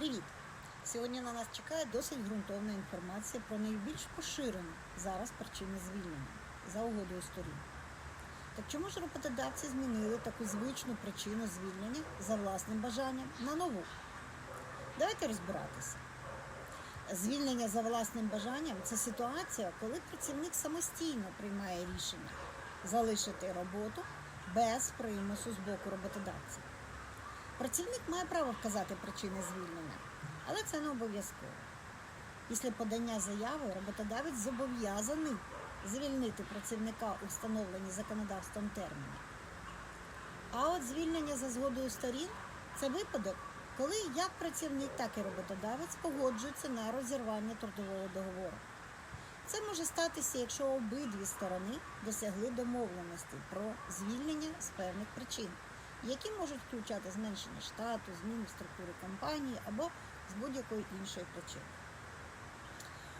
Привіт! Сьогодні на нас чекає досить ґрунтовна інформація про найбільш поширену зараз причини звільнення за угодою сторін. Так чому ж роботодавці змінили таку звичну причину звільнення за власним бажанням на нову? Давайте розбиратися. Звільнення за власним бажанням це ситуація, коли працівник самостійно приймає рішення залишити роботу без примусу з боку роботодавця. Працівник має право вказати причини звільнення, але це не обов'язково. Після подання заяви роботодавець зобов'язаний звільнити працівника у встановлені законодавством терміни. А от звільнення за згодою сторін це випадок, коли як працівник, так і роботодавець погоджуються на розірвання трудового договору. Це може статися, якщо обидві сторони досягли домовленості про звільнення з певних причин, які можуть включати зменшення штату, зміни в структурі компанії або з будь-якої іншої причини.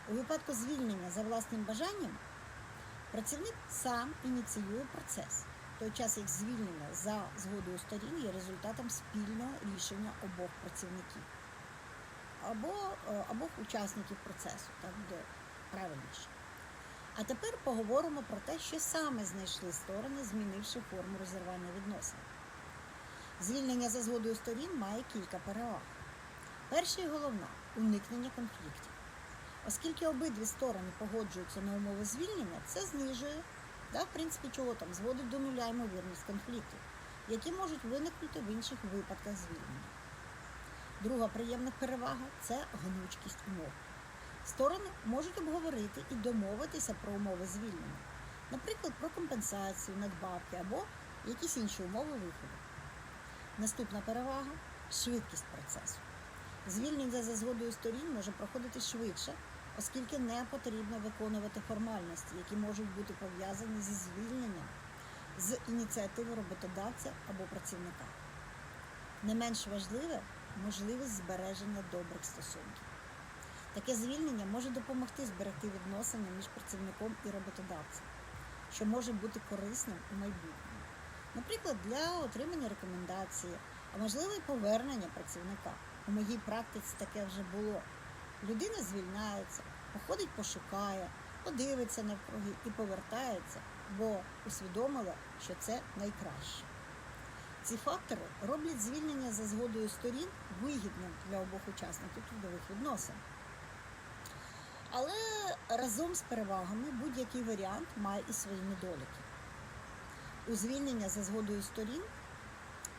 У випадку звільнення за власним бажанням працівник сам ініціює процес, в той час як звільнення за згодою сторін є результатом спільного рішення обох працівників або е, обох учасників процесу, так буде правильніше. А тепер поговоримо про те, що саме знайшли сторони, змінивши форму розірвання відносин. Звільнення за згодою сторін має кілька переваг. Перша і головна уникнення конфліктів. Оскільки обидві сторони погоджуються на умови звільнення, це знижує, да, в принципі, чого там, зводить до нуля ймовірність конфліктів, які можуть виникнути в інших випадках звільнення. Друга приємна перевага це гнучкість умов. Сторони можуть обговорити і домовитися про умови звільнення, наприклад, про компенсацію, надбавки або якісь інші умови виходу. Наступна перевага швидкість процесу. Звільнення за згодою сторін може проходити швидше, оскільки не потрібно виконувати формальності, які можуть бути пов'язані зі звільненням з ініціативи роботодавця або працівника. Не менш важливе можливість збереження добрих стосунків. Таке звільнення може допомогти зберегти відносини між працівником і роботодавцем, що може бути корисним у майбутньому. Наприклад, для отримання рекомендації, а можливо і повернення працівника. У моїй практиці таке вже було. Людина звільняється, походить, пошукає, подивиться навкруги і повертається, бо усвідомила, що це найкраще. Ці фактори роблять звільнення за згодою сторін вигідним для обох учасників трудових відносин. Але разом з перевагами будь-який варіант має і свої недоліки. У звільнення за згодою сторін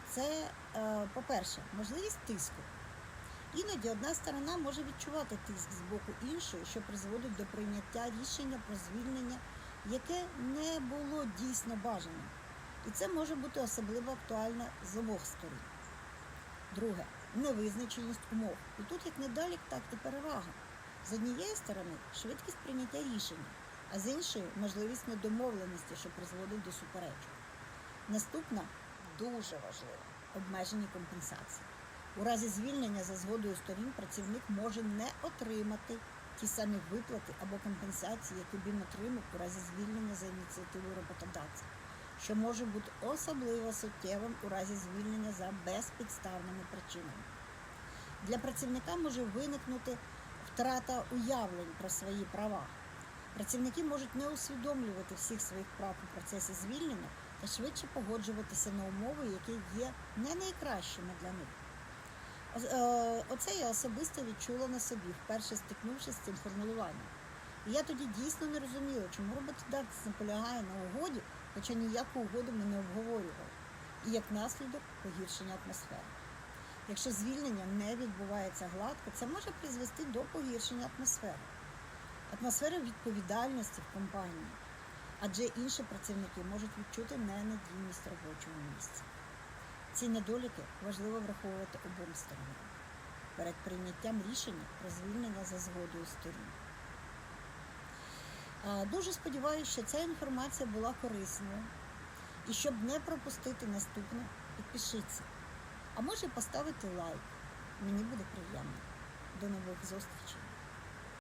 це, е, по-перше, можливість тиску. Іноді одна сторона може відчувати тиск з боку іншої, що призводить до прийняття рішення про звільнення, яке не було дійсно бажаним. І це може бути особливо актуально з обох сторін. Друге невизначеність умов. І тут як недолік, так і перевага. З однієї сторони швидкість прийняття рішення, а з іншої можливість недомовленості, що призводить до суперечок. Наступна дуже важлива обмежені компенсації. У разі звільнення за згодою сторін працівник може не отримати ті самі виплати або компенсації, які він отримав у разі звільнення за ініціативою роботодавця, що може бути особливо суттєвим у разі звільнення за безпідставними причинами. Для працівника може виникнути втрата уявлень про свої права. Працівники можуть не усвідомлювати всіх своїх прав у процесі звільнення та швидше погоджуватися на умови, які є не найкращими для них. Е, Оце я особисто відчула на собі, вперше стикнувшись з цим формулюванням. І я тоді дійсно не розуміла, чому роботодавець наполягає на угоді, хоча ніяку угоду ми не обговорювали, і як наслідок погіршення атмосфери. Якщо звільнення не відбувається гладко, це може призвести до погіршення атмосфери, атмосфери відповідальності в компанії, адже інші працівники можуть відчути ненадійність робочого місця. Ці недоліки важливо враховувати обом сторонам перед прийняттям рішення про звільнення за згодою сторін. Дуже сподіваюся, що ця інформація була корисною. І щоб не пропустити наступне, підпишіться. А може поставити лайк. Мені буде приємно. До нових зустрічей.